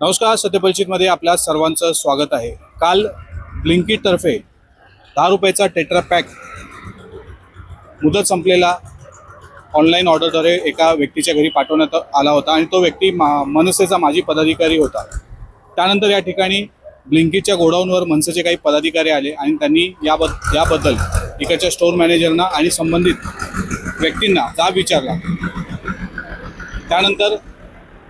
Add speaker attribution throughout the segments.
Speaker 1: नमस्कार सत्यपरिचितमध्ये आपल्या सर्वांचं स्वागत आहे. काल ब्लिंकिटतर्फे दहा रुपयाचा टेट्रा पॅक मुदत संपलेला ऑनलाईन ऑर्डरद्वारे एका व्यक्तीच्या घरी पाठवण्यात आला होता आणि तो व्यक्ती मा मनसेचा माजी पदाधिकारी होता. त्यानंतर या ठिकाणी ब्लिंकिटच्या गोडाऊनवर मनसेचे काही पदाधिकारी आले आणि त्यांनी याबद याबद्दल इकडच्या स्टोअर मॅनेजरना आणि संबंधित व्यक्तींना जाब विचारला. त्यानंतर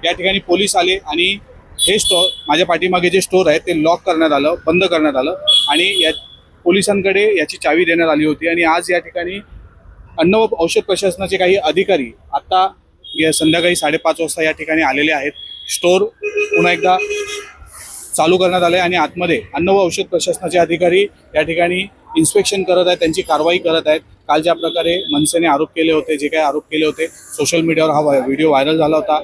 Speaker 1: या ठिकाणी पोलीस आले आणि हे स्टोअर माझ्या पाठीमागे जे स्टोअर आहे ते लॉक करण्यात आलं बंद करण्यात आलं आणि या पोलिसांकडे याची चावी देण्यात आली होती आणि आज या ठिकाणी अन्न व औषध प्रशासनाचे काही अधिकारी आता या संध्याकाळी साडेपाच वाजता या ठिकाणी आलेले आहेत. स्टोअर पुन्हा एकदा चालू करण्यात आले आणि आतमध्ये अन्न व औषध प्रशासनाचे अधिकारी या ठिकाणी इन्स्पेक्शन करत आहेत त्यांची कारवाई करत आहेत. काल ज्या प्रकारे मनसेने आरोप केले होते जे काही आरोप केले होते सोशल मीडियावर हा व्हिडिओ व्हायरल झाला होता.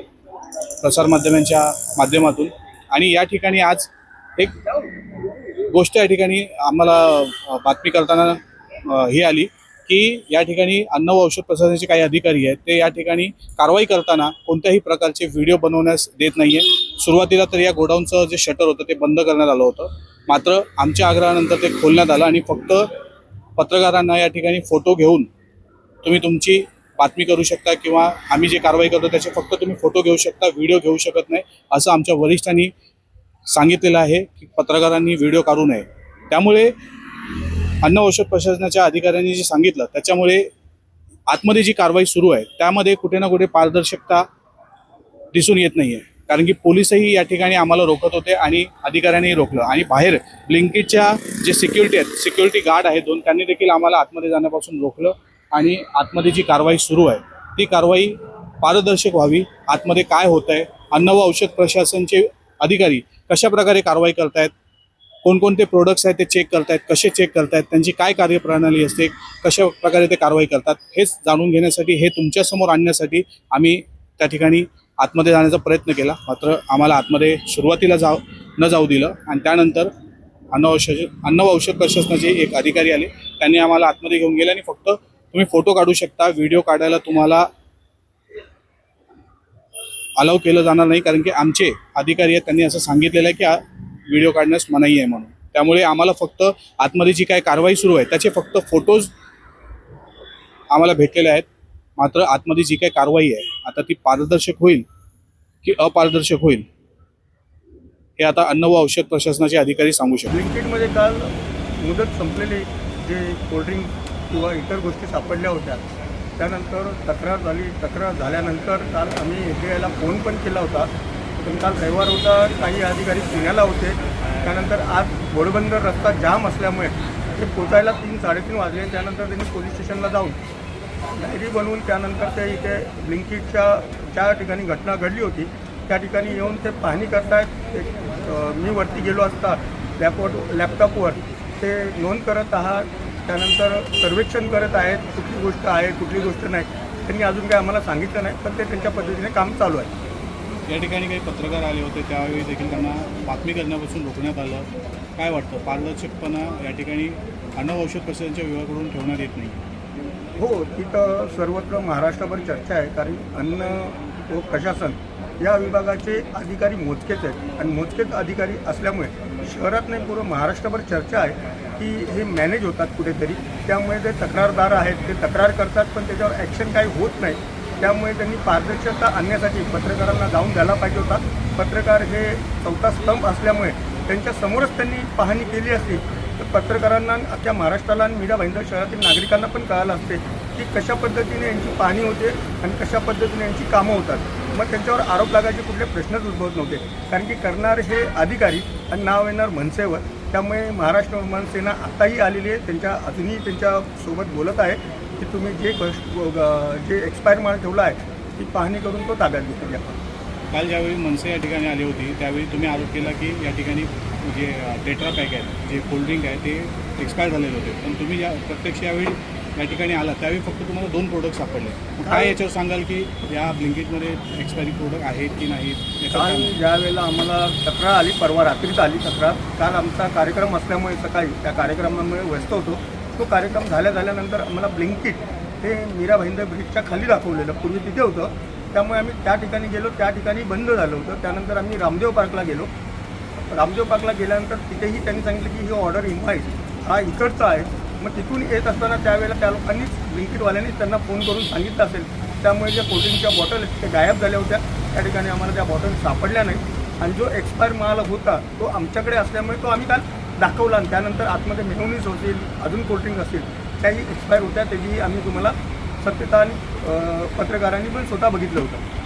Speaker 1: प्रसारमाध्यमांच्या माध्यमातून. आणि या ठिकाणी आज एक गोष्ट या ठिकाणी आम्हाला बातमी करताना ही आली की या ठिकाणी अन्न व औषध प्रशासनाचे काही अधिकारी आहेत. ते या ठिकाणी कारवाई करताना कोणत्याही प्रकारचे व्हिडिओ बनवण्यास देत नाही आहे सुरुवातीला तर या गोडाऊनचं जे शटर होतं ते बंद करण्यात आलं होतं. मात्र आमच्या आग्रहानंतर ते खोलण्यात आलं आणि फक्त पत्रकारांना या ठिकाणी फोटो घेऊन तुम्ही तुमची बातमी करू शकता किंवा आम्ही जे कारवाई करतो त्याचे फक्त तुम्ही फोटो घेऊ शकता व्हिडिओ घेऊ शकत नाही असं आमच्या वरिष्ठांनी सांगितलेलं आहे की पत्रकारांनी व्हिडिओ काढू नये. त्यामुळे अन्न औषध प्रशासनाच्या अधिकाऱ्यांनी जे सांगितलं त्याच्यामुळे आतमध्ये जी कारवाई सुरू आहे त्यामध्ये कुठे ना कुठे पारदर्शकता दिसून येत नाही आहे कारण की पोलीसही या ठिकाणी आम्हाला रोखत होते आणि अधिकाऱ्यांनीही रोखलं. आणि बाहेर ब्लिंकेटच्या जे सिक्युरिटी आहेत सिक्युरिटी गार्ड आहेत दोन त्यांनी देखील आम्हाला आतमध्ये जाण्यापासून रोखलं. आणि आतमध्ये जी कारवाई सुरू आहे ती कारवाई पारदर्शक व्हावी आतमध्ये काय होत आहे अन्न व औषध प्रशासनचे अधिकारी कशा प्रकारे कारवाई करतायत कोणकोणते प्रोडक्ट्स आहेत ते चेक करतायत कसे चेक करतायत त्यांची काय कार्यप्रणाली असते कशा प्रकारे ते कारवाई करतात हेच जाणून घेण्यासाठी हे तुमच्यासमोर आणण्यासाठी आम्ही त्या ठिकाणी आतमध्ये जाण्याचा प्रयत्न केला. मात्र आम्हाला आतमध्ये सुरुवातीला जाव न जाऊ दिलं आणि त्यानंतर अन्न औषध अन्न व औषध प्रशासनाचे एक अधिकारी आले. त्यांनी आम्हाला आतमध्ये घेऊन गेले आणि फक्त तुम्ही फोटो काढू शकता व्हिडिओ काढायला तुम्हाला अलाव केलं जाणार नाही कारण की आमचे अधिकारी आहेत त्यांनी असं सांगितलेलं आहे की व्हिडिओ काढण्यास मनाई आहे म्हणून. त्यामुळे आम्हाला फक्त आतमध्ये जी काय कारवाई सुरू आहे त्याचे फक्त फोटोज आम्हाला भेटलेले आहेत. मात्र आतमध्ये जी काय कारवाई आहे आता ती पारदर्शक होईल की अपारदर्शक होईल हे आता अन्न व औषध प्रशासनाचे अधिकारी सांगू शकतात
Speaker 2: ब्लिंकेटमध्ये काल मुदत संपलेली जे कोल्ड्रिंक किंवा इतर गोष्टी सापडल्या होत्या. त्यानंतर तक्रार झाली. तक्रार झाल्यानंतर काल आम्ही एस बी आयला फोन पण केला होता. पण काल रविवार होता काही अधिकारी पुण्याला होते. त्यानंतर आज घोडबंदर रस्ता जाम असल्यामुळे ते पोचायला तीन साडेतीन वाजले. त्यानंतर त्यांनी पोलीस स्टेशनला जाऊन डायरी बनवून त्यानंतर ते इथे ब्लिंकिटच्या ज्या ठिकाणी घटना घडली होती त्या ठिकाणी येऊन ते पाहणी करतायत. मी वरती गेलो असता लॅपटॉप लॅपटॉपवर ते नोंद करत आहात. त्यानंतर सर्वेक्षण करत आहेत कुठली गोष्ट आहे कुठली गोष्ट नाही त्यांनी अजून काही आम्हाला सांगितलं नाही पण ते त्यांच्या पद्धतीने काम चालू आहे.
Speaker 1: या ठिकाणी काही पत्रकार आले होते त्यावेळी देखील त्यांना बातमी करण्यापासून रोखण्यात आलं. काय वाटतं? पारदर्शकपणा या ठिकाणी अन्न औषध प्रशासनाच्या विभागाकडून ठेवण्यात येत नाही.
Speaker 2: हो तिथं सर्वत्र महाराष्ट्रभर चर्चा आहे कारण अन्न व प्रशासन या विभागाचे अधिकारी मोजकेच आहेत. आणि मोजकेच अधिकारी असल्यामुळे शहरात नाही पूर्ण महाराष्ट्रभर चर्चा आहे. की हे मॅनेज होतात कुठेतरी. त्यामुळे जे तक्रारदार आहेत ते तक्रार करतात पण त्याच्यावर ॲक्शन काही होत नाही. त्यामुळे त्यांनी पारदर्शकता आणण्यासाठी पत्रकारांना जाऊन द्यायला पाहिजे होता. पत्रकार हे चौथा स्तंभ असल्यामुळे त्यांच्या समोरच त्यांनी पाहणी केली असती तर पत्रकारांना अख्ख्या महाराष्ट्राला आणि मीरा भाईंदर शहरातील नागरिकांना पण कळालं असते की कशा पद्धतीने यांची पाहणी होते आणि कशा पद्धतीने यांची कामं होतात. मग त्यांच्यावर आरोप लागायचे कुठले प्रश्नच उद्भवत नव्हते. कारण की करणार हे अधिकारी आणि नाव येणार मनसेवर त्यामुळे महाराष्ट्र मनसेना आताही आलेली आहे. त्यांच्या अजूनही त्यांच्यासोबत बोलत आहे की तुम्ही जे जे एक्सपायर माल ठेवला आहे ती पाहणी करून तो ताब्यात घेतली आपण
Speaker 1: काल ज्यावेळी मनसे या ठिकाणी आली होती त्यावेळी तुम्ही आरोप केला की या ठिकाणी जे टेट्रा पॅक आहे जे कोल्ड्रिंक आहे ते एक्सपायर झालेले होते. पण तुम्ही या प्रत्यक्ष यावेळी या ठिकाणी आला त्यावेळी फक्त तुम्हाला दोन प्रोडक्ट सापडले. काय याच्यावर सांगाल की या ब्लिंकेटमध्ये एक्सपायरी प्रोडक्ट आहेत की नाहीत?
Speaker 2: काल? ज्या वेळेला आम्हाला तक्रार आली परवा रात्रीच आली तक्रार. काल आमचा कार्यक्रम असल्यामुळे सकाळी त्या कार्यक्रमामुळे व्यस्त होतो. तो कार्यक्रम झाल्या झाल्यानंतर आम्हाला ब्लिंकिट हे मीरा भाईंदर ब्रिजच्या खाली दाखवलेलं पूर्वी तिथे होतं. त्यामुळे आम्ही त्या ठिकाणी गेलो त्या ठिकाणी बंद झालं होतं. त्यानंतर आम्ही रामदेव पार्कला गेलो. रामदेव पार्कला गेल्यानंतर तिथेही त्यांनी सांगितलं की ही ऑर्डर इन्व्हाईस हा इकडचा आहे. मग तिथून येत असताना त्यावेळेला त्या लोकांनीच ब्लिंकिटवाल्यांनीच त्यांना फोन करून सांगितलं असेल. त्यामुळे ज्या कोटिंगच्या बॉटल आहेत त्या गायब झाल्या होत्या. त्या ठिकाणी आम्हाला त्या बॉटल सापडल्या नाही आणि जो एक्सपायर माल होता तो आमच्याकडे असल्यामुळे तो आम्ही काल दाखवला आणि त्यानंतर आतमध्ये मेहनीस होतील अजून कोल्ड्रिंक असतील त्याही एक्सपायर होत्या त्याचीही आम्ही तुम्हाला सत्यता आणि पत्रकारांनी पण स्वतः बघितलं होतं.